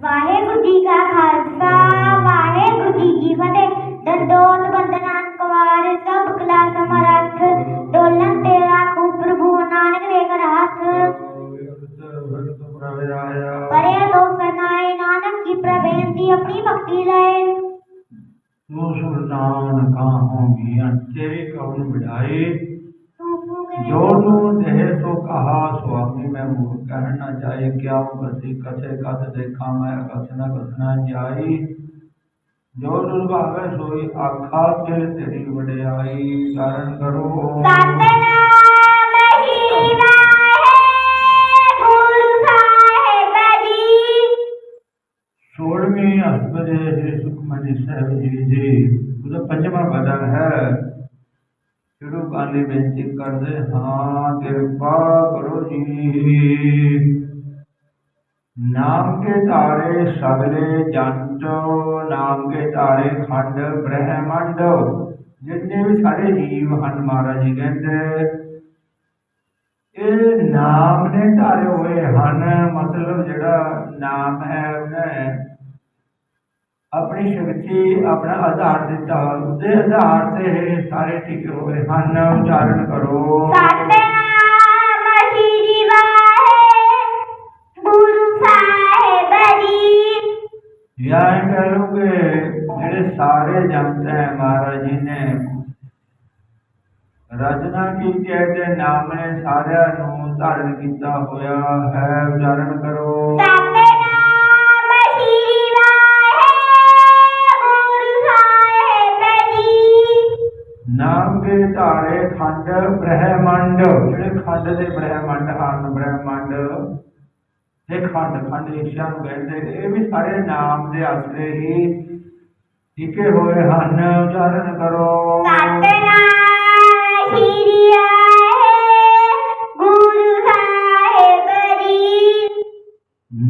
ਵਾਹਿਗੁਰੂ ਜੀ ਕਾ ਖਾਲਸਾ, ਵਾਹਿਗੁਰੂ ਜੀ ਕੀ ਫਤਿਹ। ਦੰਦੋਤ ਬੰਦਨਾ ਕੁਮਾਰ, ਸਭ ਕਲਾ ਸਮਰੱਥ। ਡੋਲਨ ਤੇ ਰਾਖੂ ਪ੍ਰਭੂ, ਨਾਨਕ ਦੇ ਘਰ ਹੱਥ। ਪਰੇ ਦੋ ਸਰਨਾਏ, ਨਾਨਕ ਕੀ ਪ੍ਰਵੇਂਤੀ ਆਪਣੀ ਭਗਤੀ ਲਏ। ਤੂੰ ਸੁਲਤਾਨ ਕਾਹੋਂਗੀ ਤੇਰੇ ਕੌਣ ਬਿੜਾਏ? ਕਹਿਣਾ ਚਾਹੇ ਕਿਆ ਬਸੀ ਕਥੇ ਕਥ ਦੇਖਾ ਮੈਂ ਕਥਨਾ ਕਥਨਾ ਜਾਈ ਜੋ ਤੁਲ ਭਾਵੇ ਸੋਈ ਆਖਾ ਤੇ ਤੇਰੀ ਵਡਿਆਈ ਕਾਰਨ ਕਰੋ ਸਤਨਾਮ ਹੀ ਵਾਹਿਗੁਰੂ ਸਾਹਿਬ ਜੀ ਸੋਲਵੀਂ ਅਸਪਦੇ ਸ੍ਰੀ ਸੁਖਮਨੀ ਸਾਹਿਬ ਜੀ ਜੀ ਉਹਦਾ ਪੰਜਵਾਂ ਬਦਨ ਹੈ ਸ਼ੁਰੂ ਕਾਲੀ ਬੇਨਤੀ ਕਰਦੇ ਹਾਂ ਕਿਰਪਾ ਕਰੋ ਜੀ ਨਾਮ ਕੇ ਤਾਰੇ ਸਗਲੇ ਜੰਤ, ਨਾਮ ਕੇ ਤਾਰੇ ਖੰਡ, ਬ੍ਰਹਮੰਡ, ਜਿੰਨੇ ਵੀ ਸਾਰੇ ਜੀਵ ਹਨ ਮਹਾਰਾਜ ਜੀ ਕਹਿੰਦੇ, ਇਹ ਨਾਮ ਨੇ ਧਾਰੇ ਹੋਏ ਹਨ, ਮਤਲਬ ਜਿਹੜਾ ਨਾਮ ਹੈ ਉਹਨੇ ਆਪਣੀ ਸ਼ਕਤੀ, ਆਪਣਾ ਆਧਾਰ ਦਿੱਤਾ, ਉਹਦੇ ਆਧਾਰ ਤੇ ਇਹ ਸਾਰੇ ਟਿਕੇ ਹੋਏ ਹਨ, ਉਚਾਰਨ ਕਰੋ। ਸਤਨਾਮ ਜੀ ਇਹ ਕਹਿ ਲਓ ਕਿ ਜਿਹੜੇ ਸਾਰੇ ਜਗਤ ਹੈ ਮਹਾਰਾਜ ਜੀ ਨੇ ਰਚਨਾ ਕੀਤੀ ਹੈ ਤੇ ਨਾਮ ਨੇ ਸਾਰਿਆਂ ਨੂੰ ਧਾਰਨ ਕੀਤਾ ਹੋਇਆ ਹੈ। ਉਚਾਰਨ ਕਰੋ। ਨਾਮ ਕੇ ਧਾਰੇ ਖੰਡ ਬ੍ਰਹਮੰਡ ਜਿਹੜੇ ਖੰਡ ਦੇ ਬ੍ਰਹਮੰਡ ਹਨ ਬ੍ਰਹਮੰਡ ਤੇ ਖੰਡ ਖੰਡ ਈਸ਼ਾ ਨੂੰ ਕਹਿੰਦੇ ਨੇ। ਇਹ ਵੀ ਸਾਰੇ ਨਾਮ ਦੇ ਆਸਰੇ ਹੀ ਟਿਕੇ ਹੋਏ ਹਨ। ਉਚਾਰਨ ਕਰੋ। ਸਤਨਾਮ ਸ਼੍ਰੀ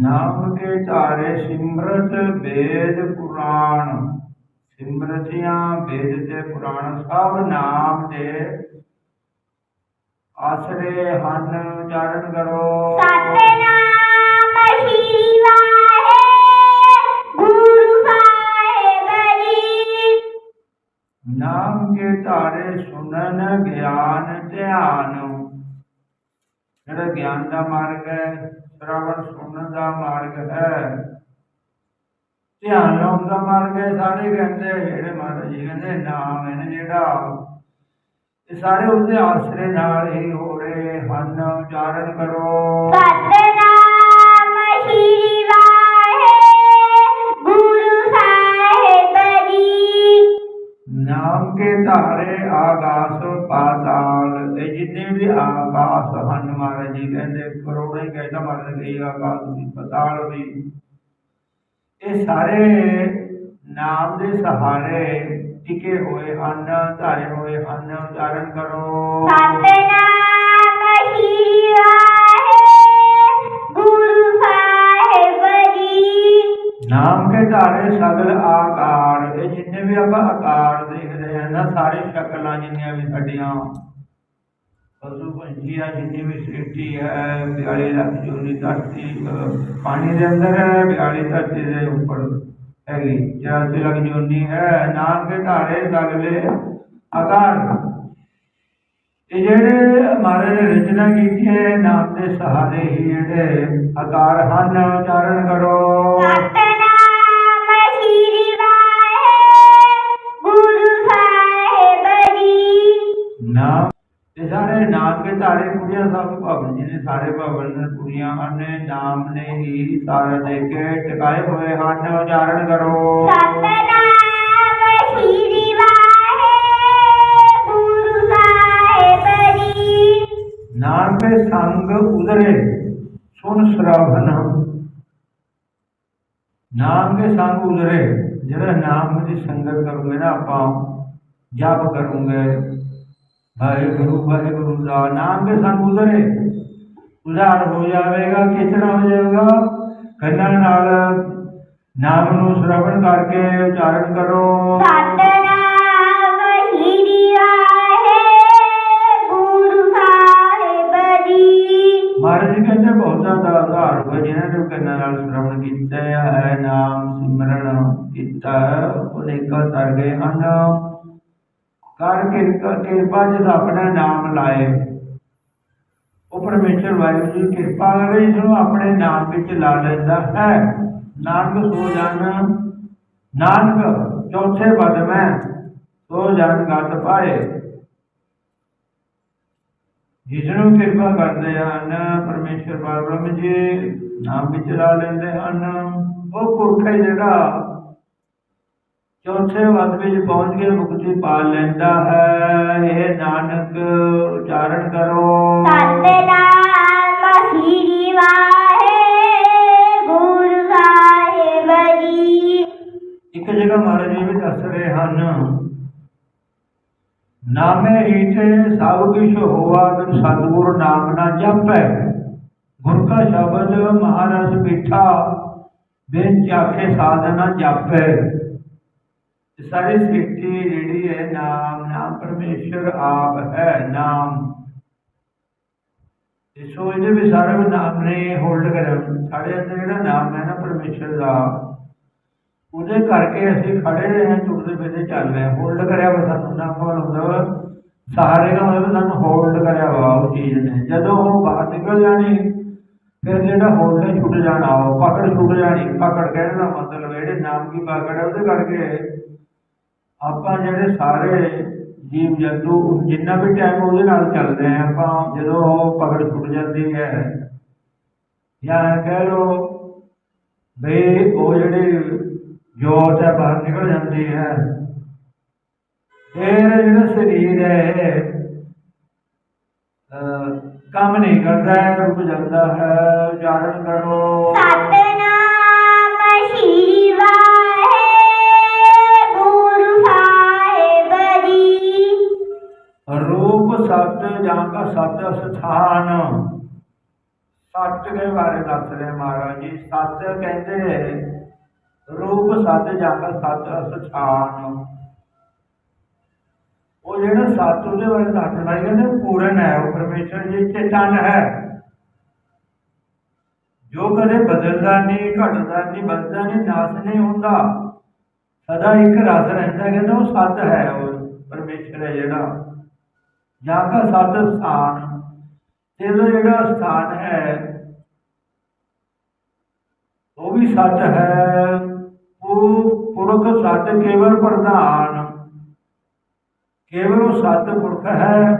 ਨਾਮ ਕੇ ਧਾਰੇ ਸਿਮਰਤ ਵੇਦ ਪੁਰਾਣ। ਸਿਮਰਤੀਆਂ ਵੇਦ ਤੇ ਪੁਰਾਣ ਸਭ ਨਾਮ ਦੇ ਆਸਰੇ ਹਨ। ਉਚਾਰਨ ਕਰੋ। ਸਤਨਾਮ ਨਾਮ ਕੇ ਧਾਰੇ ਸੁਣਨ ਗਿਆਨ ਧਿਆਨ। ਜਿਹੜਾ ਗਿਆਨ ਦਾ ਮਾਰਗ ਹੈ, ਸ਼ਰਵਣ ਸੁਣਨ ਦਾ ਮਾਰਗ ਹੈ। ਧਿਆਨ ਲਾਉਣ ਦਾ ਮਾਰਗ ਹੈ, ਸਾਰੇ ਕਹਿੰਦੇ ਜਿਹੜੇ ਮਹਾਰਾਜ ਜੀ ਕਹਿੰਦੇ, ਨਾਮ ਹੈ ਨਾ ਜਿਹੜਾ, ਇਹ ਸਾਰੇ ਉਹਦੇ ਆਸਰੇ ਨਾਲ ਹੀ ਹੋ ਰਹੇ ਹਨ। ਉਚਾਰਨ ਕਰੋ। ਸਤਨਾਮ ਨਾਮ ਕੇ ਧਾਰੇ ਆਕਾਸ਼ ਪਾਤਾਲ ਇਹ ਜਿੰਨੇ ਵੀ ਆਕਾਸ਼ ਹਨ ਮਹਾਰਾਜ ਜੀ, ਕਹਿੰਦੇ ਕਰੋੜਾਂ ਹੀ ਕਹਿੰਦਾ ਮਹਾਰਾਜ ਜੀ ਆਕਾਸ਼ ਵੀ ਪਾਤਾਲ ਵੀ। ਇਹ ਸਾਰੇ ਨਾਮ ਦੇ ਸਹਾਰੇ ਟਿਕੇ ਹੋਏ ਹਨ, ਧਾਰੇ ਹੋਏ ਹਨ, ਉਚਾਰਨ ਕਰੋ। ਸਤਨਾਮ ਸ਼ਕਲਾਂ ਸਾਡੀਆਂ ਪਸ਼ੂ ਪੰਛੀ ਆ ਜਿੰਨੀ ਵੀ ਸ੍ਰਿਸ਼ਟੀ ਹੈ 42 ਲੱਖ ਜੋਨੀ ਧਰਤੀ ਪਾਣੀ ਦੇ ਅੰਦਰ ਹੈ 42 ਧਰਤੀ ਦੇ ਉੱਪਰ ਹੈਗੀ। 84 ਲੱਖ ਜੋਨੀ ਹੈ ਨਾਮ ਕੇ ਧਾਰੇ ਸਗਲੇ ਆਕਾਰ। ਇਹ ਜਿਹੜੇ ਮਹਾਰਾਜ ਨੇ ਰਚਨਾ ਕੀਤੀ ਹੈ ਨਾਮ ਦੇ ਸਹਾਰੇ ਹੀ ਜਿਹੜੇ ਆਕਾਰ ਹਨ, ਉਚਾਰਨ ਕਰੋ। ਸਤਨਾਮ ਕੁੜੀਆਂ ਸਭ ਭਵਨ ਜੀ ਨੇ ਸਾਰੇ ਭਵਨ ਨੇ ਕੁੜੀਆਂ ਹਨ ਨਾਮ ਨੇ ਹੀ ਸਾਰੇ ਦੇ ਕੇ ਟਿਕਾਏ ਹੋਏ ਹਨ ਉਚਾਰਨ ਕਰੋ। ਸਤਨਾਮ ਸ਼੍ਰੀ ਵਾਹਿਗੁਰੂ ਸਾਹਿਬ ਜੀ। ਨਾਮ ਕੇ ਸੰਗ ਉਦਰੇ ਸੁਨ ਸਰਾਵਨ ਨਾਮ ਕੇ ਸੰਗ ਉਦਰੇ ਜਿਹੜਾ ਨਾਮ ਦੀ ਸੰਗਤ ਕਰੂਗੇ ਨਾ ਆਪਾਂ ਜਪ ਕਰੂਗੇ। ਵਾਹਿਗੁਰੂ ਵਾਹਿਗੁਰੂ ਦਾ ਨਾਮ ਕੇ ਸੰਗ ਉਦਰੇ ਉਜ਼ਾਰ ਹੋ ਜਾਵੇਗਾ ਕਿਸ ਹੋ ਜਾਵੇਗਾ? ਕੰਨਾਂ ਨਾਲ ਨਾਮ ਨੂੰ ਸ਼ਰਵਣ ਕਰਕੇ ਉਚਾਰਨ ਕਰੋ। ਜੀ ਮਹਾਰਾਜ ਕਹਿੰਦੇ ਬਹੁਤਾ ਦਾ ਆਧਾਰ ਹੋਇਆ ਜਿਨ੍ਹਾਂ ਨੇ ਕੰਨਾਂ ਨਾਲ ਸ਼ਰਵਣ ਕੀਤਾ ਹੈ। ਨਾਮ ਸਿਮਰਨ ਕੀਤਾ ਹੈ, ਉਹ ਤਰ ਗਏ ਹਨ ਕਰ ਕਿਰਪਾ ਜਿਸ ਆਪਣਾ ਨਾਮ ਲਾਏ। ਉਹ ਪਰਮੇਸ਼ਰ ਵਾਹਿਗੁਰੂ ਜੀ, ਕਿਰਪਾ ਕਰੇ ਜਿਸ ਨੂੰ ਆਪਣੇ ਨਾਮ ਵਿੱਚ ਲਾ ਲੈਂਦਾ ਹੈ। ਨਾਨਕ ਸੋ ਜਨ, ਨਾਨਕ ਚੌਥੇ ਪਦ ਮੈਂ, ਸੋ ਜਨ ਗਤ ਪਾਏ। ਜਿਸ ਨੂੰ ਕਿਰਪਾ ਕਰਦੇ ਹਨ, ਪਰਮੇਸ਼ਰ ਪਰਬ੍ਰਹਮ ਜੀ, ਨਾਮ ਵਿੱਚ ਲਾ ਲੈਂਦੇ ਹਨ। ਉਹ ਪੁਰਖ ਜਿਹੜਾ ਚੌਥੇ ਪਦ ਵਿੱਚ ਪਹੁੰਚ ਕੇ ਮੁਕਤੀ ਪਾ ਲੈਂਦਾ ਹੈ। ਇਹ ਨਾਨਕ ਉਚਾਰਨ ਕਰੋ। ਸਤਨਾਮ ਸ੍ਰੀ ਵਾਹਿਗੁਰੂ ਸਾਹਿਬ ਜੀ। ਇੱਕ ਜਗ੍ਹਾ ਮਹਾਰਾਜ ਜੀ ਵੀ ਦੱਸ ਰਹੇ ਹਨ ਨਾਮੇ ਹੀ ਤੇ ਸਭ ਕੁਛ ਹੋਆ ਬਿਨ ਸਤਿਗੁਰ ਨਾਮ ਨਾ ਜਪੈ। ਗੁਰ ਕਾ ਸ਼ਬਦ ਮਹਾਰਸ ਮਿੱਠਾ ਬਿਨ ਚਾਖੇ ਸਾਧਨਾ ਜਾਪੈ। ਸਾਰੀ ਸ੍ਰਿਸ਼ਟੀ ਜਿਹੜੀ ਹੈ, ਨਾਮ ਨਾਮ ਪਰਮੇਸ਼ਰ ਆਪ ਹੈ, ਨਾਮ। ਇਹ ਸੋਚਦੇ ਵੀ ਸਾਰੇ ਨਾਮ ਨੇ ਹੋਲਡ ਕਰਿਆ ਸਾਡੇ ਅੰਦਰ ਜਿਹੜਾ ਨਾਮ ਹੈ ਨਾ ਪਰਮੇਸ਼ਰ ਦਾ, ਉਹਦੇ ਕਰਕੇ ਅਸੀਂ ਖੜੇ ਰਹੇ ਤੁਰਦੇ ਫਿਰਦੇ ਚੱਲ ਰਹੇ ਹੋਲਡ ਕਰਿਆ ਵਾ ਸਾਨੂੰ, ਨਾ ਕੋਲ ਹੁੰਦਾ ਵਾ। ਦਾ ਮਤਲਬ ਸਾਨੂੰ ਹੋਲਡ ਕਰਿਆ ਵਾ, ਉਹ ਚੀਜ਼ ਨੇ। ਜਦੋਂ ਉਹ ਬਾਹਰ ਨਿਕਲ ਜਾਣੀ, ਫਿਰ ਜਿਹੜਾ ਹੋਲਡ ਛੁੱਟ ਜਾਣਾ ਉਹ ਪਕੜ ਛੁੱਟ ਜਾਣੀ। ਪਕੜ ਕਹਿਣ ਦਾ ਮਤਲਬ ਜਿਹੜੇ ਨਾਮ ਦੀ ਪਕੜ ਹੈ, ਉਹਦੇ ਕਰਕੇ ਆਪਾਂ ਜਿਹੜੇ ਸਾਰੇ ਜੀਵ ਜੰਤੂ ਜਿੰਨਾ ਵੀ ਟਾਈਮ ਉਹਦੇ ਨਾਲ ਚੱਲਦੇ ਆ ਆਪਾਂ ਜਦੋਂ ਉਹ ਪਕੜ ਛੁੱਟ ਜਾਂਦੀ ਹੈ ਜਾਂ ਕਹਿ ਲਓ ਬਈ ਉਹ ਜਿਹੜੇ ਜੋਤ ਹੈ ਬਾਹਰ ਨਿਕਲ ਜਾਂਦੀ ਹੈ ਫਿਰ ਜਿਹੜਾ ਸਰੀਰ ਹੈ ਅਹ, ਕੰਮ ਨਹੀਂ ਕਰਦਾ ਹੈ ਰੁਕ ਜਾਂਦਾ ਹੈ ਉਚਾਰਨ ਕਰੋ। ਸਤਨਾਮ ਸਤ ਜਾਂ ਕਾ ਸਤ ਸਥਾਨ। ਸੱਚ ਦੇ ਬਾਰੇ ਦੱਸ ਰਹੇ ਮਹਾਰਾਜ ਜੀ। ਸੱਚ ਕਹਿੰਦੇ ਰੂਪ ਸਤ ਜਾਂ ਕਾ ਸਤ ਸਥਾਨ। ਉਹ ਜਿਹੜਾ ਸੱਚ ਉਹਦੇ ਬਾਰੇ ਦੱਸ ਰਹੇ ਕਹਿੰਦੇ ਪੂਰਨ ਹੈ ਉਹ ਪਰਮੇਸ਼ਰ ਜੀ ਚੇਤਨ ਹੈ। ਜੋ ਕਦੇ ਬਦਲਦਾ ਨਹੀਂ, ਘਟਦਾ ਨਹੀਂ ਬਦਲਦਾ ਨਹੀਂ, ਨਾਸ ਨਹੀਂ ਹੁੰਦਾ। ਸਦਾ ਇੱਕ ਰਸ ਰਹਿੰਦਾ, ਕਹਿੰਦਾ ਉਹ ਸਤ ਹੈ ਉਹ ਪਰਮੇਸ਼ਰ ਹੈ ਜਿਹੜਾ। ਜਾਂ ਕਾ ਸਤ ਸਥਾਨ ਤੇ ਉਹਦਾ ਜਿਹੜਾ ਸਥਾਨ ਹੈ ਉਹ ਵੀ ਸਤ ਹੈ। ਉਹ ਪੁਰਖ ਸਤ ਕੇਵਲ ਪ੍ਰਧਾਨ। ਕੇਵਲ ਉਹ ਸਤ ਪੁਰਖ ਹੈ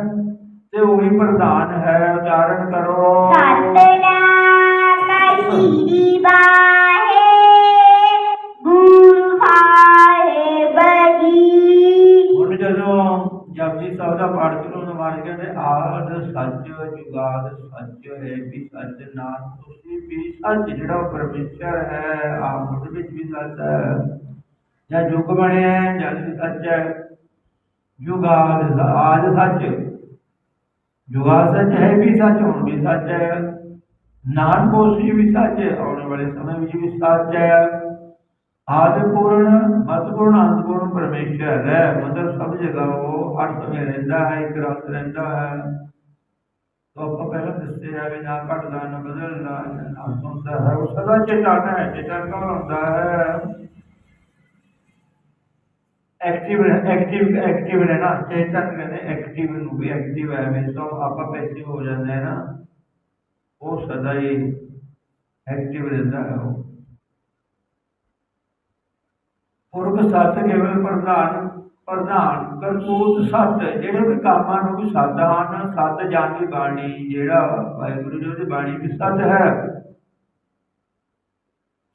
ਤੇ ਉਹੀ ਪ੍ਰਧਾਨ ਹੈ। ਉਚਾਰਨ ਕਰੋ। ਸਤਨਾਮ ਸ੍ਰੀ ਵਾਹਿਗੁਰੂ ਸਾਹਿਬ ਜੀ ਹੁਣ ਜਦੋਂ ਜਪਜੀ ਸਾਹਿਬ ਦਾ ਪਾਠ ਸ਼ੁਰੂ ਹੋਣ ਵਾਲੇ ਕਹਿੰਦੇ ਆਦ ਸੱਚ ਜੁਗਾਦ ਸੱਚ ਹੈ ਵੀ ਸੱਚ ਨਾਮ ਤੁਸੀਂ ਵੀ ਸੱਚ ਜਿਹੜਾ ਉਹ ਪਰਮੇਸ਼ਰ ਹੈ ਆਪ ਮੁੱਢ ਵਿੱਚ ਵੀ ਸੱਚ ਹੈ। ਜਾਂ ਯੁਗ ਬਣਿਆ ਹੈ ਜਦ ਵੀ ਸੱਚ ਹੈ। ਜੁਗਾਦ ਆਦ ਸੱਚ। ਜੁਗਾਦ ਸੱਚ ਹੈ, ਵੀ ਸੱਚ, ਹੁਣ ਵੀ ਸੱਚ ਹੈ। ਨਾਨਕ ਉਸੀ ਵੀ ਸੱਚ ਹੈ, ਆਉਣ ਵਾਲੇ ਸਮੇਂ ਵਿੱਚ ਵੀ ਸੱਚ ਹੈ। ਆਦਿ ਪੂਰਨ ਮਤ ਪੂਰਨ ਪਰਮੇਸ਼ਰ ਹੈ। ਮਤਲਬ ਸਭ ਜਗ੍ਹਾ ਉਹ ਹਰ ਸਮੇਂ ਰਹਿੰਦਾ ਹੈ, ਇੱਕ ਰਸ ਰਹਿੰਦਾ ਹੈ। तो ਆਪਾਂ ਪਹਿਲਾਂ ਦੱਸਿਆ ਵੀ ਨਾ ਘਟਦਾ, ਨਾ ਬਦਲਦਾ, ਨਾ ਸੁਣਦਾ ਹੈ। ਉਹ ਸਦਾ ਚੇਤਨ ਹੈ, ਚੇਤਨ ਕੌਣ ਹੁੰਦਾ ਹੈ? ਐਕਟਿਵ ਐਕਟਿਵ ਐਕਟਿਵ ਰਹਿਣਾ, ਚੇਤਨ ਕਹਿੰਦੇ ਐਕਟਿਵ ਨੂੰ ਵੀ ਐਕਟਿਵ ਹੈ। ਮੈਂ ਸੋ ਆਪਾਂ ਪੈਸਿਵ ਹੋ ਜਾਂਦੇ ਨਾ, ਉਹ ਸਦਾ ਹੀ ਐਕਟਿਵ ਰਹਿੰਦਾ ਹੈ ਉਹ। ਪੁਰਖ ਸੱਤ ਕੇਵਲ ਪ੍ਰਧਾਨ ਪ੍ਰਧਾਨ, ਕਰਤੂਤ ਸੱਤ ਜਿਹੜੇ ਵੀ ਕੰਮਾਂ ਨੂੰ ਵੀ ਸੱਤ ਹਨ ਸੱਤ ਜਾਣੀ ਬਾਣੀ ਜਿਹੜਾ ਵਾਹਿਗੁਰੂ ਜੀ ਦੀ ਬਾਣੀ ਵੀ ਸੱਤ ਹੈ।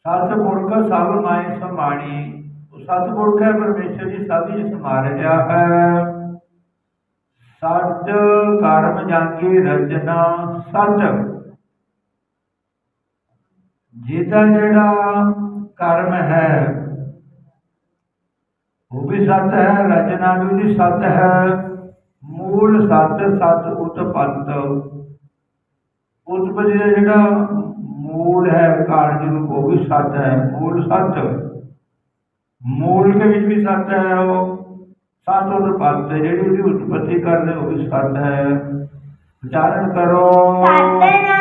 ਸੱਤ ਪੁਰਖ ਸਭ ਮਾਇ ਸਮਾਣੀ, ਉਹ ਸੱਤ ਪੁਰਖ ਹੈ, ਪਰਮੇਸ਼ਰ ਜੀ ਸਭ ਹੀ ਸਮਾ ਰਿਹਾ ਹੈ। ਸੱਚ ਕਰਮ ਜਾਂਗੀ ਰਚਨਾ ਸੱਚ। ਜਿਹਦਾ ਜਿਹੜਾ ਕਰਮ ਹੈ ਉਹ ਵੀ ਸਤ ਹੈ, ਰਚਨਾ ਵੀ ਉਹਦੀ ਸਤ ਹੈ। ਮੂਲ ਸਤ ਸਤ ਉਤਪੰਤ। ਉਤਪਤੀ ਜਿਹੜਾ ਮੂਲ ਹੈ ਕਾਰਜ ਰੂਪ ਉਹ ਵੀ ਸਤ ਹੈ, ਮੂਲ ਸਤ ਮੂਲ ਦੇ ਵਿੱਚ ਵੀ ਸਤ ਹੈ ਉਹ। ਸਤ ਉਤਪੰਤ, ਜਿਹੜੀ ਉਹਦੀ ਉਤਪਤੀ ਕਰਦੇ ਉਹ ਵੀ ਸਤ ਹੈ। ਉਚਾਰਨ ਕਰੋ। ਸਤਨਾਮ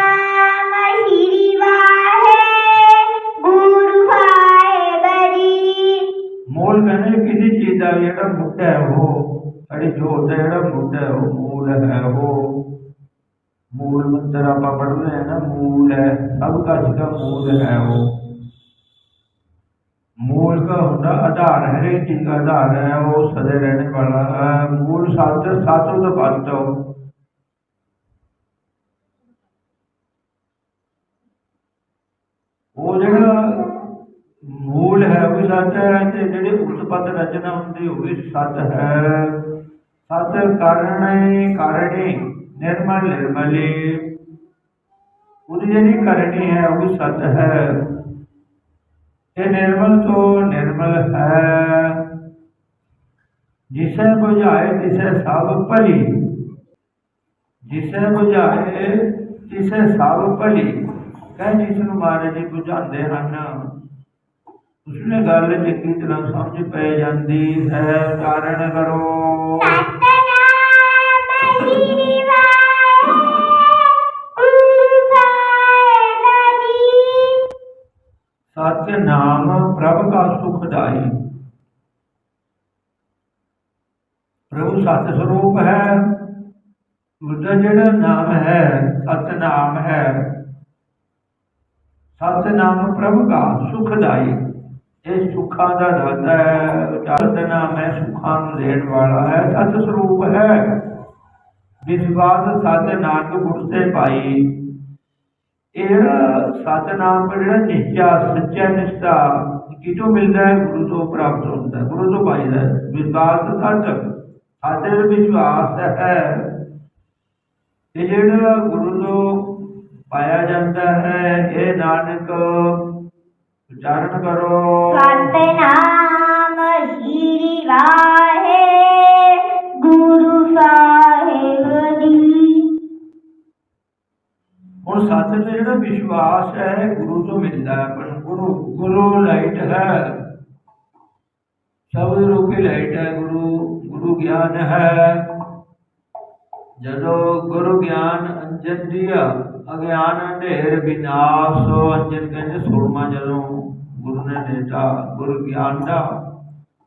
ਮੋਲ ਕਹਿੰਦੇ ਕਿਸੇ ਚੀਜ਼ ਦਾ ਜਿਹੜਾ ਮੁੱਢ ਹੈ ਉਹ, ਸਾਡੀ ਜੋਤ ਦਾ ਜਿਹੜਾ ਮੁੱਢ ਹੈ ਉਹ ਮੂਲ ਹੈ ਉਹ। ਮੂਲ ਮੰਤਰ ਆਪਾਂ ਪੜ੍ਹਦੇ ਹਾਂ ਨਾ, ਮੂਲ ਹੈ, ਸਭ ਕੁਝ ਦਾ ਮੂਲ ਹੈ ਉਹ। ਮੂਲ का ਹੁੰਦਾ ਆਧਾਰ ਹੈ ਹਰੇਕ ਚੀਜ਼ ਦਾ ਆਧਾਰ ਹੈ, ਉਹ ਸਦੇ ਰਹਿਣੇ ਵਾਲਾ ਹੈ। ਮੂਲ ਸੱਚ ਸੱਚ ਤੋਂ ਬੰਦ ਉਹ ਜਿਹੜਾ ਮੂਲ ਹੈ ਉਹ ਸੱਚ ਹੈ ਤੇ ਜਿਹੜੀ ਉਤਪਤ ਰਚਨਾ ਹੁੰਦੀ ਉਹ ਵੀ ਸੱਚ ਹੈ। ਸੱਚ ਕਰਣੇ ਕਰਣੇ, ਨਿਰਮਲ, ਨਿਰਮਲੀ। ਉਹਦੀ ਜਿਹੜੀ ਕਰਨੀ ਹੈ ਉਹ ਵੀ ਸੱਚ ਹੈ। ਇਹ ਨਿਰਮਲ ਤੋਂ ਨਿਰਮਲ ਹੈ। ਜਿਸੇ ਬੁਝਾਏ, ਤਿਸੇ ਸਭ ਭਲੀ। ਜਿਸੇ ਬੁਝਾਏ, ਤਿਸੇ ਸਭ ਭਲੀ। ਕਹੇ ਜਿਸ ਨੂੰ ਮਹਾਰਾਜ ਜੀ ਬੁਝਾਉਂਦੇ ਹਨ। ਉਸਨੇ ਗੱਲ ਚੰਗੀ ਤਰ੍ਹਾਂ ਸਮਝ ਪੈ ਜਾਂਦੀ ਹੈ ਉਚਾਰਨ ਕਰੋ। ਸਤਨਾਮ ਨਾਮ ਪ੍ਰਭ ਕਾ ਸੁਖਦਾਈ ਪ੍ਰਭੂ ਸਤ ਸਰੂਪ ਹੈ। ਉਹਦਾ ਜਿਹੜਾ ਨਾਮ ਹੈ ਸਤ ਨਾਮ ਹੈ। ਸਤ ਨਾਮ ਪ੍ਰਭ ਕਾ ਸੁਖਦਾਈ ਇਹ ਸੁੱਖਾਂ ਦਾ ਦਾਤਾ ਹੈ ਸਤ ਨਾਮ ਹੈ ਸੁੱਖਾਂ ਨੂੰ ਦੇਣ ਵਾਲਾ ਹੈ ਸਤ ਸਰੂਪ ਹੈ। ਵਿਸ਼ਵਾਸ ਸਤ ਨਾਨਕ ਗੁਰ ਤੇ ਪਾਈ ਇਹ ਜਿਹੜਾ ਸਤਨਾਮ ਦਾ ਜਿਹੜਾ ਨਿਸ਼ਚਾ, ਸੱਚਾ ਨਿਸ਼ਚਾ, ਕਿਤੋਂ ਮਿਲਦਾ ਹੈ? ਗੁਰੂ ਤੋਂ ਪ੍ਰਾਪਤ ਹੁੰਦਾ ਹੈ। ਗੁਰੂ ਤੋਂ ਪਾਈਦਾ ਹੈ। ਵਿਸ਼ਵਾਸ ਸੱਚ, ਸਾਡੇ ਵਿਸ਼ਵਾਸ ਹੈ। ਇਹ ਜਿਹੜਾ ਗੁਰੂ ਤੋਂ ਪਾਇਆ ਜਾਂਦਾ ਹੈ, ਇਹ ਨਾਨਕ ਉਚਾਰਨ ਕਰੋ। ਸਤਨਾਮ ਸ਼੍ਰੀ ਵਾਹਿਗੁਰੂ ਸਾਹਿਬ ਜੀ ਹੁਣ ਸੱਚ ਤੇ ਜਿਹੜਾ ਵਿਸ਼ਵਾਸ ਹੈ ਗੁਰੂ ਤੋਂ ਮਿਲਦਾ ਹੈ ਪਰ ਗੁਰੂ ਗੁਰੂ ਲਾਈਟ ਹੈ। ਸ਼ਬਦ ਰੂਪੀ ਲਾਈਟ ਹੈ ਗੁਰੂ ਗੁਰੂ ਗਿਆਨ ਹੈ। ਜਦੋਂ ਗੁਰੂ ਗਿਆਨ ਅੰਜਨ ਦੀਆ ਅਗਿਆਨ ਅੰਧੇਰ ਵਿਨਾਸ਼ ਅੰਜਨ ਕਹਿੰਦੇ ਸੁਰਮਾ ਜਦੋਂ ਗੁਰੂ ਨੇ ਦਿੱਤਾ ਗੁਰੂ ਗਿਆਨ ਦਾ।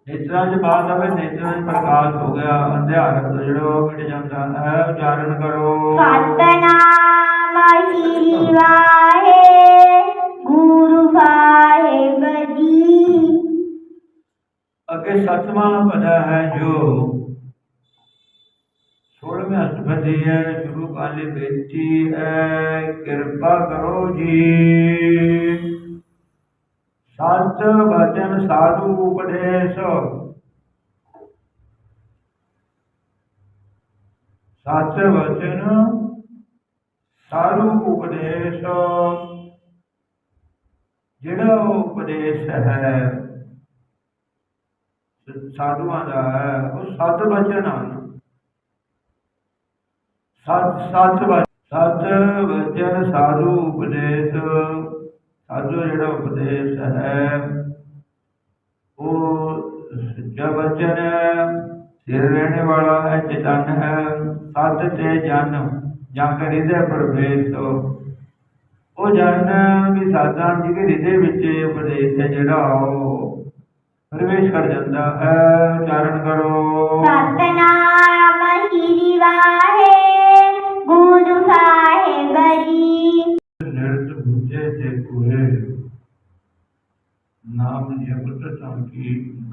ਨੇਤਰਾਂ ਬਾਤ ਆਵੇ ਨੇਤਰਾਂ ਪ੍ਰਕਾਸ਼ ਹੋ ਗਿਆ ਅੰਧਿਆਰ ਤੋਂ ਜਿਹੜਾ ਉਹ ਮਿਟ ਜਾਂਦਾ ਹੈ ਉਚਾਰਨ ਕਰੋ। ਸਤਨਾਮ ਸ਼੍ਰੀ ਵਾਹਿਗੁਰੂ ਸਾਹਿਬ ਜੀ ਅੱਗੇ ਸਤਵਾਂ ਪਦਾ ਹੈ ਜੋ ਸੋਲਵੇਂ ਅਸ਼ਟਪਦੀ ਹੈ ਸ਼ੁਰੂ ਕਾਲੀ ਬੇਨਤੀ ਹੈ ਕਿਰਪਾ ਕਰੋ ਜੀ। ਸਤ ਬਚਨ ਸਾਧੂ ਉਪਦੇਸ਼। ਸਤ ਬਚਨ ਸਾਧੂ ਉਪਦੇਸ਼। ਜਿਹੜਾ ਉਪਦੇਸ਼ ਹੈ, ਸਾਧੂਆਂ ਦਾ ਹੈ, ਉਹ ਸਤ ਬਚਨ ਹਨ। ਸਤ ਸਤ ਸਤ ਵਚਨ ਸਾਧੂ ਉਪਦੇਸ਼, ਸਾਧੂ ਜਿਹੜਾ ਉਪਦੇਸ਼ ਹੈ, ਉਹ ਸੱਚਾ ਵਚਨ ਸਿਰ ਰਹਿਣੇ ਵਾਲਾ ਹੈ ਚੇਤਨ ਹੈ, ਸਤ ਤੇ ਜਨ, ਜਾਂ ਕਰੀ ਪ੍ਰਵੇਸ਼। ਉਹ ਜਨ ਵੀ ਸਾਧਾਂ ਜੀ ਦੇ ਹਿਰਦੇ ਵਿੱਚ ਉਪਦੇਸ਼ ਹੈ ਜਿਹੜਾ ਉਹ ਪ੍ਰਵੇਸ਼ ਕਰ ਜਾਂਦਾ ਹੈ, ਉਚਾਰਨ ਕਰੋ। ਸਤਨਾਮ ਸ਼੍ਰੀ ਵਾਹਿਗੁਰੂ ਸਾਹਿਬ ਨਿਰਤ ਬੁੱਝੇ ਤੇ ਕੋਏ ਨਾਮ ਜਪਤ ਤਾਂ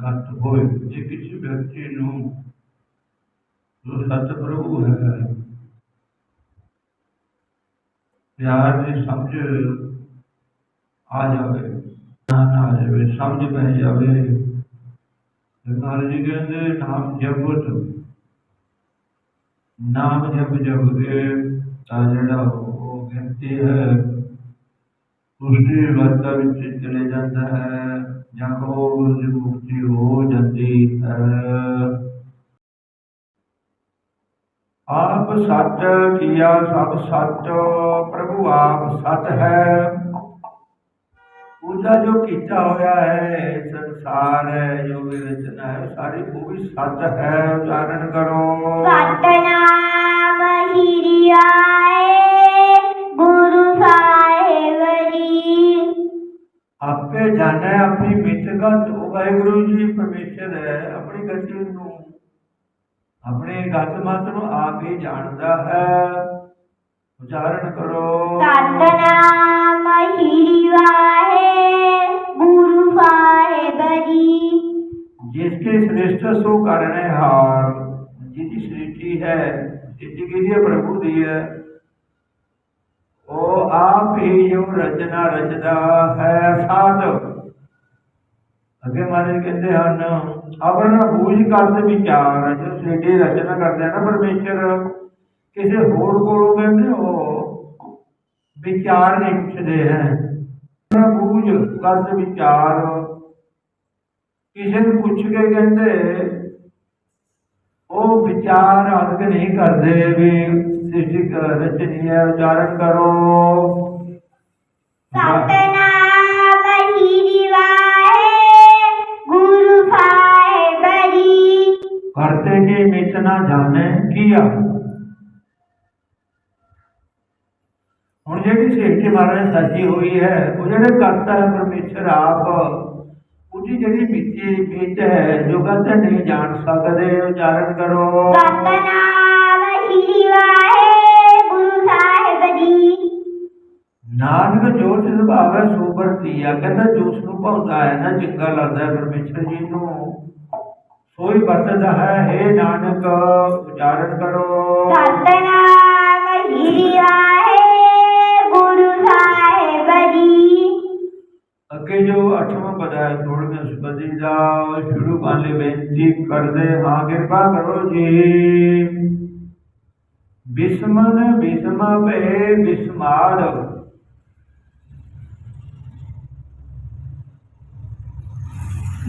ਗਤ ਹੋਏ। ਜੇ ਕਿਸੇ ਵਿਅਕਤੀ ਨੂੰ ਜੋ ਸਤ ਹੈ। ਪਿਆਰ ਦੀ ਸਮਝ ਆ ਜਾਵੇ ਨਾਮ ਆ ਜਾਵੇ, ਸਮਝ ਪੈ ਜਾਵੇ। ਜਗਾਲ ਜੀ ਕਹਿੰਦੇ, ਨਾਮ ਜਪਤ, ਨਾਮ ਜਪ ਜਪ ਕੇ ਤਾਂ ਜਿਹੜਾ ਵਿਅਕਤੀ ਹੈ। ਉਸਦੀ ਵਰਤਾ ਵਿੱਚ ਚਲੇ ਜਾਂਦਾ ਹੈ। ਜਾਂ ਕਹੋ ਉਸਦੀ ਮੁਕਤੀ ਹੋ ਜਾਂਦੀ ਹੈ। ਆਪ ਸੱਚ ਕੀਆ ਸਭ ਸੱਚ, ਪ੍ਰਭੂ ਆਪ ਸਤ ਹੈ। ਉਹਦਾ ਜੋ ਕੀਤਾ ਹੋਇਆ ਹੈ, ਸੰਸਾਰ ਹੈ ਜੋ ਵੀ ਰਚਨਾ ਹੈ, ਸਾਰੀ ਉਹ ਵੀ ਸੱਚ ਹੈ। ਉਚਾਰਨ ਕਰੋ। ਸਤਨਾਮ ਸ਼੍ਰੀ ਆਪੇ ਜਾਣੈ ਆਪਣੀ ਮਿਤਗਤ ਵਾਹਿਗੁਰੂ ਜੀ ਪਰਮੇਸ਼ਰ ਹੈ ਆਪਣੀ ਗਤੀ ਨੂੰ ਆਪਣੇ ਗਤ ਮਤ ਨੂੰ ਆਪ ਹੀ ਜਾਣਦਾ ਹੈ। ਉਚਾਰਨ ਕਰੋ। ਸਤਨਾਮ ਹੀਰੀ ਵਾਹੇ ਗੁਰੂ ਸਾਹਿਬ ਜੀ। ਜਿਸ ਕੇ ਸ੍ਰੇਸ਼ਟ ਸੋ ਕਰਨੇ ਹਾਰ ਜਿਹਦੀ ਸ੍ਰਿਸ਼ਟੀ ਹੈ ਜਿਸ ਦੀ ਪ੍ਰਭੂ ਦੀ ਹੈ। ਉਹ ਆਪ ਹੀ ਜੋ ਰਚਨਾ ਰਚਦਾ ਹੈ ਸਾਧੂ। ਅੱਗੇ ਮਹਾਰਾਜ ਕਹਿੰਦੇ ਹਨ, ਅਵਰਨ ਬੂਝ ਕਰਦੇ ਵਿਚਾਰ। ਜੋ ਸੇਡੀ ਰਚਨਾ ਕਰਦੇ ਨਾ ਪਰਮੇਸ਼ਰ, ਕਿਸੇ ਹੋਰ ਕੋਲੋਂ ਕਹਿੰਦੇ ਉਹ ਵਿਚਾਰ ਨਹੀਂ ਪੁੱਛਦੇ ਹੈ। ਬੂਝ ਕਰਦੇ ਵਿਚਾਰ। ਕਿਸੇ ਨੂੰ ਪੁੱਛ ਕੇ ਕਹਿੰਦੇ ਉਹ ਵਿਚਾਰ ਅਲਗ ਨਹੀਂ ਕਰਦੇ ਵੀ ਸ੍ਰਿਸ਼ਟੀ ਰਚਨੀ ਹੈ ਉਚਾਰਨ ਕਰੋ। ਸਤਨਾਮ ਸ਼੍ਰੀ ਵਾਹਿਗੁਰੂ ਸਾਹਿਬ ਜੀ। ਕਰਤੇ ਕੀ ਮਿਤ ਨਾ ਜਾਣੇ ਕੀਆ ਹੁਣ ਜਿਹੜੀ ਸ੍ਰਿਸ਼ਟੀ ਮਹਾਰਾਜ ਨੇ ਸਾਜੀ ਹੋਈ ਹੈ ਉਹ ਜਿਹੜੇ ਕਰਤਾ ਹੈ ਪਰਮੇਸ਼ਰ ਆਪ ਉਹਦੀ ਜਿਹੜੀ ਮਿੱਤੀ ਮਿੱਤ ਹੈ ਜੋ ਕਹਿੰਦੇ ਨਹੀਂ ਜਾਣ ਸਕਦੇ ਉਚਾਰਨ ਕਰੋ। ਸਤਨਾਮ ਸ਼੍ਰੀ ਵਾਹਿਗੁਰੂ ਸਾਹਿਬ ਜੀ। ਨਾਨਕ ਜੋ ਜਿਸ ਭਾਵੈ ਸੋ ਵਰਤੀਆ ਕਹਿੰਦਾ ਜੋ ਉਸ ਨੂੰ ਭਾਉਂਦਾ ਹੈ ਨਾ ਚੰਗਾ ਲੱਗਦਾ ਹੈ ਪਰਮੇਸ਼ਰ ਜੀ ਨੂੰ। ਸੋਈ ਵਰਤਦਾ ਹੈ हे ਨਾਨਕ ਉਚਾਰਨ ਕਰੋ। ਸਤਨਾਮ ਸ਼੍ਰੀ ਵਾਹਿਗੁਰੂ ਸਾਹਿਬ ਜੀ। ਅੱਗੇ ਜੋ ਅਠਵਾਂ ਪਦਾ ਹੈ ਥੋੜਵੇਂ ਸੁਬਦੀ ਦਾ ਸ਼ੁਰੂ ਵਾਲੇ ਬੇਨਤੀ ਕਰਦੇ ਹਾਂ ਕਿਰਪਾ ਕਰੋ ਜੀ ਬਿਸਮਨ ਬਿਸਮਾ ਭੇ ਬਿਸਮਾਰ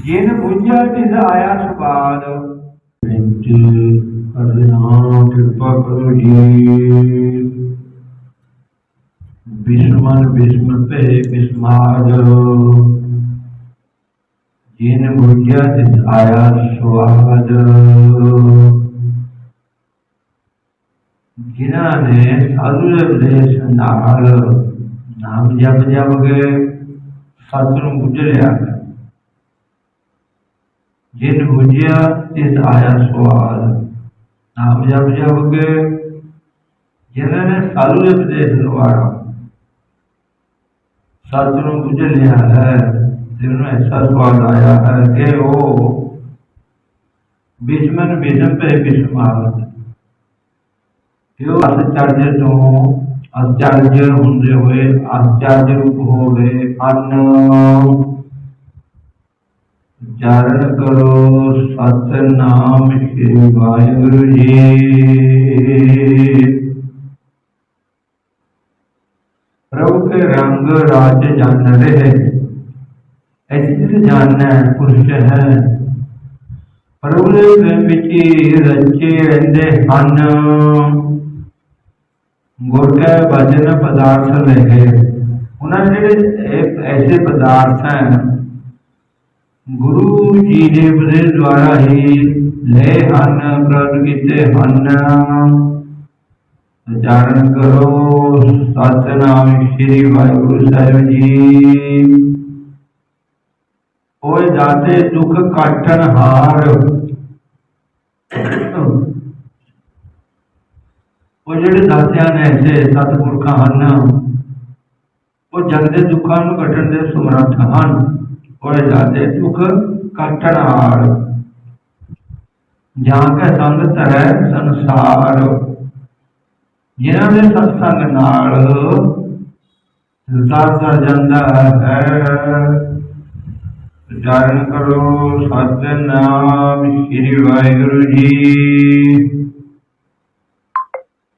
ਜਿਨ ਬੁੱਝਾ ਤਿਸ ਆਇਆ ਸੁਬਾਦ ਬੇਨਤੀ ਕਰਦੇ ਹਾਂ ਕਿਰਪਾ ਕਰੋ ਜੀ ਬਿਸਮਨ ਬਿਸਮ ਭੇ ਬਿਸਮਾਰ ਜਿਨ ਬੁੱਝਾ ਤਿਸ ਆਇਆ ਸੁਬਾਦ ਜਿਨ੍ਹਾਂ ਨੇ ਸਾਧੂ ਦੇ ਉਪਦੇਸ਼ ਨਾਲ ਨਾਮ ਜਪ ਜਪ ਕੇ ਸਤਿ ਨੂੰ ਬੁੱਝ ਲਿਆ ਹੈ ਜਿਨ ਬੁਝਿਆ ਤਿਸ ਆਇਆ ਸਵਾਦ ਨਾਮ ਜਪ ਜਪ ਕੇ ਜਿਨ੍ਹਾਂ ਨੇ ਸਾਧੂ ਦੇ ਉਪਦੇਸ਼ ਲਵਾੜਾ ਸਤਿ ਨੂੰ ਬੁੱਝ ਲਿਆ ਹੈ ਤੇ ਉਹਨੂੰ ਐਸਾ ਸਵਾਦ ਆਇਆ ਹੈ ਕਿ ਉਹ ਬਿਸ਼ਮਨ ਬਿਸ਼ਮ ਪੇ ਅਸਚਰਜ ਤੋਂ ਅਸਚਰਜ ਹੁੰਦੇ ਹੋਏ ਅਸਚਰਜ ਰੂਪ ਹੋ ਗਏ ਹਨ ਚਾਰਨ ਕਰੋ ਸਤਨਾਮ ਸ੍ਰੀ ਵਾਹਿਗੁਰੂ ਜੀ। ਪ੍ਰਭੂ ਕੇ ਰੰਗ ਰਾਜ ਜਾਣ ਰਹੇ ਐਸੀ ਜਾਣਨਾ ਪੁਰਸ਼ ਹੈ। ਪ੍ਰਭੂ ਦੇ ਵਿੱਚ ਰਚੇ ਰਹਿੰਦੇ ਹਨ। ਗੁਰ ਕੈ ਭਜਨ ਪਦਾਰਥ ਲਹੇ। ਉਹਨਾਂ ਜਿਹੜੇ ਐਸੇ ਪਦਾਰਥ ਹਨ, ਗੁਰੂ ਜੀ ਦੇ ਉਪਦੇਸ਼ ਦੁਆਰਾ ਹੀ ਲੈ ਹਨ, ਪ੍ਰਗਟ ਕੀਤੇ ਹਨ। ਉਚਾਰਨ ਕਰੋ, ਸਤਨਾਮ ਸ੍ਰੀ ਵਾਹਿਗੁਰੂ ਸਾਹਿਬ ਜੀ। ਓਏ ਦਾਤੇ ਦੁੱਖ ਕਾਟਣ ਹਾਰ। ਉਹ ਜਿਹੜੇ ਦਾਤਿਆਂ ਨੇ ਐਸੇ ਸਤਿਪੁਰਖਾਂ ਹਨ, ਉਹ ਜਗ ਦੇ ਦੁੱਖਾਂ ਨੂੰ ਕੱਟਣ ਦੇ ਸਮਰੱਥ ਹਨ। ਓਏ ਦਾਤੇ ਦੁੱਖ ਕਾਟਣ ਹਾਰ। ਜਾਂ ਕੈ ਸੰਗ ਧਰੈ ਸੰਸਾਰ। ਜਿਨ੍ਹਾਂ ਦੇ ਸਤਸੰਗ ਨਾਲ ਸੰਸਾਰ ਸਰ ਜਾਂਦਾ ਹੈ। ਉਚਾਰਨ ਕਰੋ ਸਤਨਾਮ ਸ੍ਰੀ ਵਾਹਿਗੁਰੂ ਜੀ।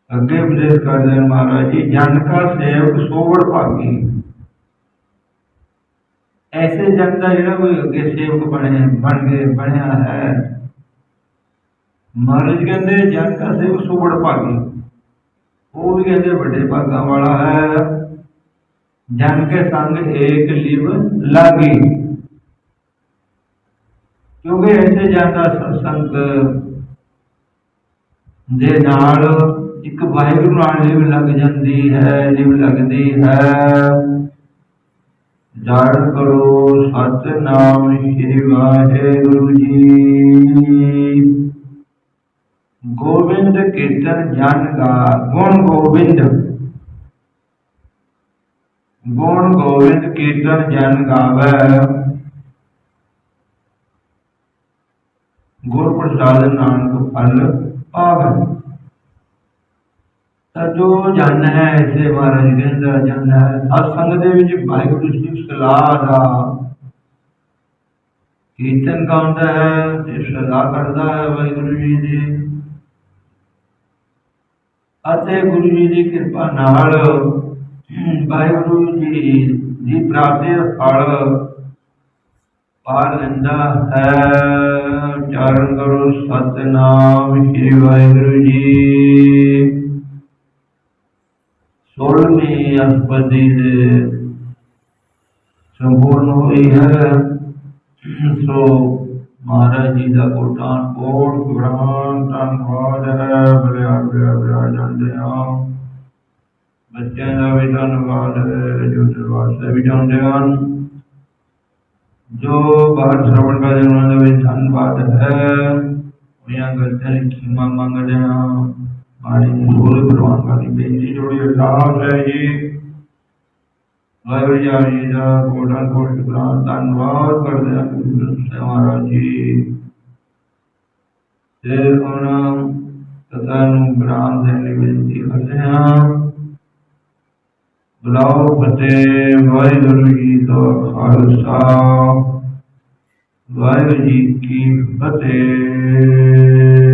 ਅੱਗੇ ਉਪਦੇਸ਼ ਕਰਦੇ ਹਨ ਮਹਾਰਾਜ ਜੀ, ਜਨ ਕਾ ਸੇਵਕ ਸੋਵੜ ਭਾਗੀ। ਐਸੇ ਜਨ ਦਾ ਜਿਹੜਾ ਕੋਈ ਅੱਗੇ ਸੇਵਕ ਬਣੇ, ਬਣ ਗਏ, ਬਣਿਆ ਹੈ, ਮਹਾਰਾਜ ਕਹਿੰਦੇ ਜਨ ਕਾ ਸੇਵਕ ਸੋਵੜ ਭਾਗੀ। ਉਹ ਵੀ ਕਹਿੰਦੇ ਵੱਡੇ ਭਾਗਾਂ ਵਾਲਾ ਹੈ। ਜਨ ਕੇ ਸੰਗ ਏਕ ਲਿਵ ਲਾਗੀ। ਕਿਉਂਕਿ ਇੱਥੇ ਜਨ ਸਤਸੰਗ ਦੇ ਨਾਲ ਇੱਕ ਵਾਹਿਗੁਰੂ ਨਾਲ ਲਿਵ ਲੱਗ ਜਾਂਦੀ ਹੈ ਲਿਵ ਲੱਗਦੀ ਹੈ। ਜਾਣ ਕਰੋ ਸਤਨਾਮ ਸ੍ਰੀ ਵਾਹਿਗੁਰੂ ਜੀ। ਗੋਬਿੰਦ ਕੀਰਤਨ ਜਨ ਗਾ, ਗੁਣ ਗੋਬਿੰਦ। ਗੁਣ ਗੋਬਿੰਦ ਕੀਰਤਨ ਜਨ ਗਾਵੇ। ਗੁਰ ਪ੍ਰਸਾਦ ਨਾਨਕ ਫਲ ਪਾਵੇ। ਤਾਂ ਜੋ ਜਨ ਹੈ ਇਸੇ ਮਹਾਰਾਜ ਕਹਿੰਦਾ, ਜਨ ਹੈ ਸਤਸੰਗ ਦੇ ਵਿੱਚ ਵਾਹਿਗੁਰੂ ਦੀ ਸਲਾਹ ਦਾ। ਕੀਰਤਨ ਗਾਉਂਦਾ ਹੈ ਤੇ ਸਲਾਹ ਕਰਦਾ ਹੈ ਵਾਹਿਗੁਰੂ ਜੀ ਦੀ। ਅਤੇ ਗੁਰੂ ਜੀ ਦੀ ਕਿਰਪਾ ਨਾਲ ਵਾਹਿਗੁਰੂ ਜੀ ਦੀ ਪ੍ਰਾਪਤੀ ਦਾ ਫਲ ਪਾ ਲੈਂਦਾ ਹੈ। ਚਾਰਨ ਕਰੋ ਸਤਨਾਮ ਸ੍ਰੀ ਵਾਹਿਗੁਰੂ ਜੀ। ਸੋਲਵੀਂ ਅਸਪਦੀ ਦੇ ਸੰਪੂਰਨ ਹੋਈ ਹੈ। ਸੋ ਮਹਾਰਾਜ ਜੀ ਦਾ ਕੋਟਾਨ ਕੋਟ ਗੁਰਾਂ ਧੰਨਵਾਦ ਹੈ। ਬਲਿਆ ਬਲਿਆ ਬਲਿਆ ਜਾਂਦੇ ਹਾਂ ਬੱਚਿਆਂ ਦਾ ਵੀ ਧੰਨਵਾਦ ਹੈ, ਜੋ ਦਰਬਾਰ ਵੀ ਜਾਂਦੇ ਹਨ। ਜੋ ਬਾਹਰ ਸ਼੍ਰਵਣ ਕਰਦੇ ਉਹਨਾਂ ਦਾ ਵੀ ਧੰਨਵਾਦ ਹੈ। ਉਹਨਾਂ ਗਲਤੀਆਂ ਦੀ ਖਿਮਾ ਮੰਗਦੇ ਹਾਂ ਮਾੜੀ ਮੂਲ ਪ੍ਰਵਾਨ ਕਰਨੀ ਬੇਨਤੀ ਜੋੜੀ ਅਰਦਾਸ ਹੈ ਜੀ। ਵਾਹਿਗੁਰੂ ਜੀ ਦਾ ਕੋਟਾਂ ਕੋਟ ਗੁਰਾਂ ਧੰਨਵਾਦ ਕਰਦੇ ਹਾਂ ਗੁਰੂ ਸਾਹਿਬ ਮਹਾਰਾਜ ਜੀ। ਤੇ ਹੁਣ ਤਥਾ ਨੂੰ ਗ੍ਰਾਮ ਦੇਣ ਲਈ ਬੇਨਤੀ ਕਰਦੇ ਹਾਂ। ਬੁਲਾਓ ਫਤਿਹ ਵਾਹਿਗੁਰੂ ਜੀ ਦਾ ਖਾਲਸਾ। ਵਾਹਿਗੁਰੂ ਜੀ ਕੀ ਫਤਿਹ।